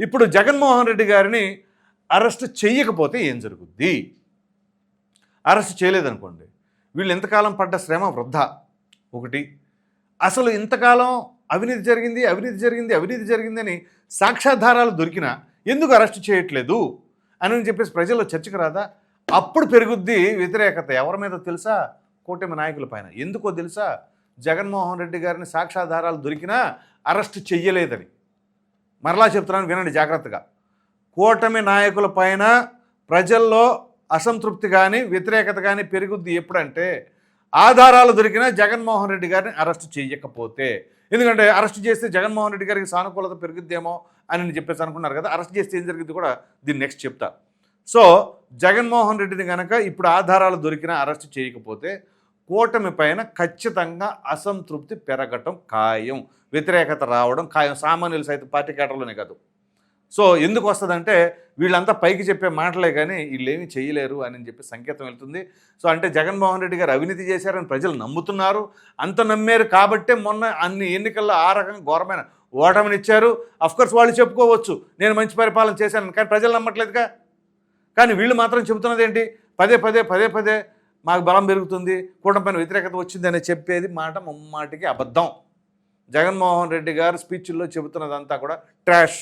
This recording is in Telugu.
ఇప్పుడు జగన్మోహన్ రెడ్డి గారిని అరెస్ట్ చేయకపోతే ఏం జరుగుద్ది? అరెస్ట్ చేయలేదనుకోండి. వీళ్ళు ఎంతకాలం పడ్డ శ్రమ వృద్ధా ఒకటి అసలు ఇంతకాలం అవినీతి జరిగింది అవినీతి జరిగింది అవినీతి జరిగిందని సాక్ష్యాధారాలు దొరికినా ఎందుకు అరెస్ట్ చేయట్లేదు? అని చెప్పేసి ప్రజల్లో చర్చకు రాదా? అప్పుడు పెరుగుద్ది వ్యతిరేకత. ఎవరి మీద తెలుసా? కూటమి నాయకుల పైన. ఎందుకో తెలుసా? జగన్మోహన్ రెడ్డి గారిని సాక్ష్యాధారాలు దొరికినా అరెస్ట్ చెయ్యలేదని. మరలా చెప్తున్నాను వినండి జాగ్రత్తగా. కూటమి నాయకుల పైన ప్రజల్లో అసంతృప్తి కానీ వ్యతిరేకత కానీ పెరుగుద్ది ఎప్పుడంటే ఆధారాలు దొరికినా జగన్మోహన్ రెడ్డి గారిని అరెస్ట్ చేయకపోతే. ఎందుకంటే అరెస్ట్ చేస్తే జగన్మోహన్ రెడ్డి గారికి సానుకూలత పెరుగుద్దేమో అని నేను చెప్పేసి అనుకున్నారు కదా అరెస్ట్ చేస్తే ఏం జరిగింది కూడా దీన్ని నెక్స్ట్ చెప్తా. సో జగన్మోహన్ రెడ్డిని కనుక ఇప్పుడు ఆధారాలు దొరికినా అరెస్ట్ చేయకపోతే కూటమి పైన ఖచ్చితంగా అసంతృప్తి పెరగటం ఖాయం. వ్యతిరేకత రావడం ఖాయం. సామాన్యులు సైతం పార్టీ కేటర్లోనే కాదు. సో ఎందుకు వస్తుందంటే వీళ్ళంతా పైకి చెప్పే మాటలే కానీ వీళ్ళేమీ చేయలేరు అని చెప్పి సంకేతం వెళ్తుంది. సో అంటే జగన్మోహన్ రెడ్డి గారు అవినీతి చేశారని ప్రజలు నమ్ముతున్నారు. అంత నమ్మారు కాబట్టే మొన్న అన్ని ఎన్నికల్లో ఆ రకంగా ఘోరమైన ఓటమినిచ్చారు. అఫ్కోర్స్ వాళ్ళు చెప్పుకోవచ్చు. నేను మంచి పరిపాలన చేశాను కానీ ప్రజలు నమ్మట్లేదుగా. కానీ వీళ్ళు మాత్రం చెబుతున్నది ఏంటి పదే పదే పదే పదే మాకు బలం పెరుగుతుంది కూటమి పైన వ్యతిరేకత వచ్చిందని చెప్పేది మాట ముమ్మాటికి అబద్ధం. జగన్మోహన్ రెడ్డి గారు స్పీచ్ల్లో చెబుతున్నదంతా కూడా ట్రాష్.